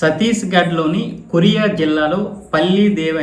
ఛత్తీస్గఢ్లోని కొరియా జిల్లాలో పల్లి దేవి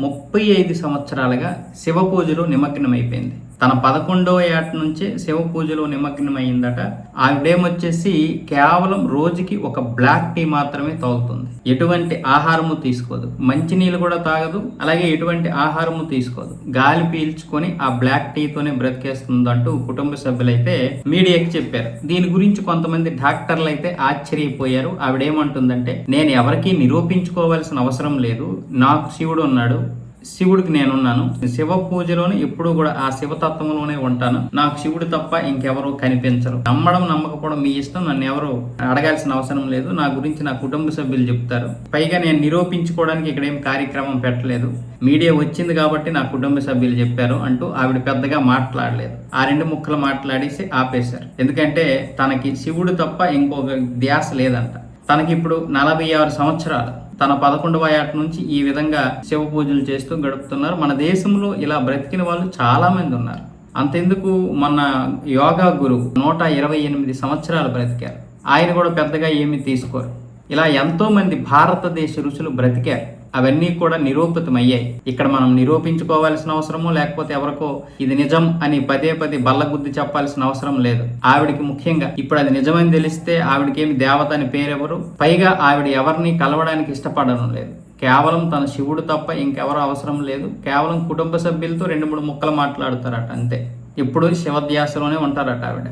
ముప్పై ఐదు సంవత్సరాలుగా శివ పూజలో నిమగ్నమైపోయింది. తన పదకొండవ ఏట నుంచే శివ పూజలో నిమగ్నమైందట. ఆవిడేమొచ్చేసి కేవలం రోజుకి ఒక బ్లాక్ టీ మాత్రమే తాగుతుంది. ఎటువంటి ఆహారము తీసుకోదు. మంచినీళ్ళు కూడా తాగదు. అలాగే ఎటువంటి ఆహారము తీసుకోదు. గాలి పీల్చుకొని ఆ బ్లాక్ టీతోనే బ్రతికేస్తుందంటూ కుటుంబ సభ్యులైతే మీడియాకి చెప్పారు. దీని గురించి కొంతమంది డాక్టర్లు అయితే ఆశ్చర్యపోయారు ఆవిడేమంటుందంటే నేను ఎవరికీ నిరూపించుకోవాల్సిన అవసరం లేదు. నాకు శివుడు ఉన్నాడు. శివుడికి నేనున్నాను. శివ పూజలోనే ఎప్పుడూ కూడా ఆ శివతత్వంలోనే ఉంటాను. నాకు శివుడు తప్ప ఇంకెవరు కనిపించరు. నమ్మడం నమ్మకపోవడం మీ ఇష్టం. నన్ను ఎవరు అడగాల్సిన అవసరం లేదు. నా గురించి నా కుటుంబ సభ్యులు చెప్తారు. పైగా నేను నిరూపించుకోవడానికి ఇక్కడ ఏం కార్యక్రమం పెట్టలేదు. మీడియా వచ్చింది కాబట్టి నా కుటుంబ సభ్యులు చెప్పారు అంటూ ఆవిడ పెద్దగా మాట్లాడలేదు. ఆ రెండు ముక్కలు మాట్లాడేసి ఆపేశారు. ఎందుకంటే తనకి శివుడు తప్ప ఇంకొక ధ్యాస లేదంట. తనకి ఇప్పుడు నలభై ఆరు సంవత్సరాలు. తన పదకొండవ ఏట నుంచి ఈ విధంగా శివ పూజలు చేస్తూ గడుపుతున్నారు. మన దేశంలో ఇలా బ్రతికిన వాళ్ళు చాలా మంది ఉన్నారు. అంతెందుకు మన యోగా గురువు నూట ఇరవై ఎనిమిది సంవత్సరాలు బ్రతికారు. ఆయన కూడా పెద్దగా ఏమీ తీసుకోరు. ఇలా ఎంతో మంది భారతదేశ ఋషులు బ్రతికారు. అవన్నీ కూడా నిరూపితమయ్యాయి. ఇక్కడ మనం నిరూపించుకోవాల్సిన అవసరము లేకపోతే ఎవరికో ఇది నిజం అని పదే పదే బల్లగుద్ది చెప్పాల్సిన అవసరం లేదు. ఆవిడికి ముఖ్యంగా ఇప్పుడు అది నిజమని తెలిస్తే ఆవిడకేమి దేవత అని పేరెవరు? పైగా ఆవిడ ఎవరిని కలవడానికి ఇష్టపడడం లేదు. కేవలం తన శివుడు తప్ప ఇంకెవరు అవసరం లేదు. కేవలం కుటుంబ సభ్యులతో రెండు మూడు ముక్కలు మాట్లాడతారట అంతే. ఇప్పుడు శివధ్యాసలోనే ఉంటారట ఆవిడ.